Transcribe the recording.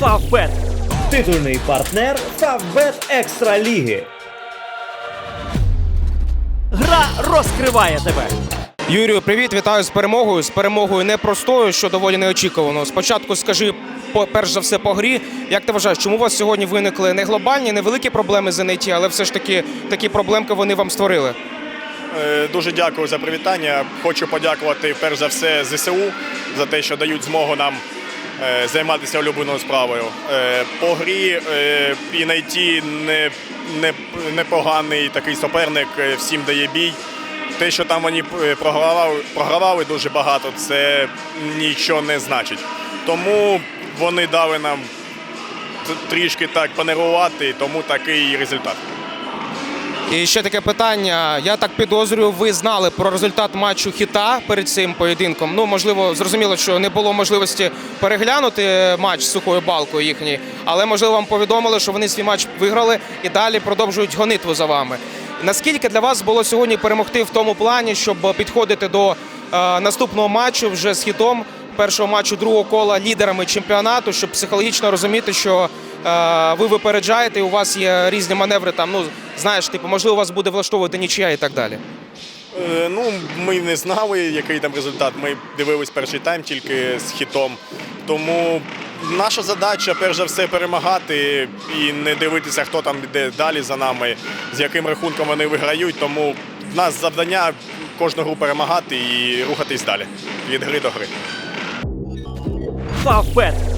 Фавбет. Титульний партнер Фавбет Екстра Ліги. Гра розкриває тебе. Юрію, привіт, вітаю з перемогою. З перемогою непростою, що доволі неочікувано. Спочатку скажи, перш за все, по грі. Як ти вважаєш, чому у вас сьогодні виникли не глобальні, не великі проблеми з НІТ, але все ж таки такі проблемки вони вам створили? Е, Дуже дякую за привітання. Хочу подякувати перш за все ЗСУ за те, що дають змогу нам займатися улюбленою справою. Е, По грі е, і найти не, не, непоганий такий суперник, е, всім дає бій. Те, що там вони е, програвали, програвали дуже багато, це нічого не значить. Тому вони дали нам трішки так понервувати, тому такий результат. І ще таке питання. Я так підозрюю, ви знали про результат матчу хіта перед цим поєдинком. Ну, можливо, зрозуміло, що не було можливості переглянути матч з сухою балкою їхній, але можливо вам повідомили, що вони свій матч виграли і далі продовжують гонитву за вами. Наскільки для вас було сьогодні перемогти в тому плані, щоб підходити до е, наступного матчу вже з хітом? Першого матчу другого кола лідерами чемпіонату, щоб психологічно розуміти, що е, ви випереджаєте, і у вас є різні маневри. Там ну знаєш, типу, можливо, вас буде влаштовувати нічия і так далі. Е, Ну, ми не знали, який там результат. Ми дивились перший тайм тільки з хітом. Тому наша задача, перш за все, перемагати і не дивитися, хто там йде далі за нами, з яким рахунком вони виграють. Тому в нас завдання кожну гру перемагати і рухатись далі від гри до гри. Фавбет.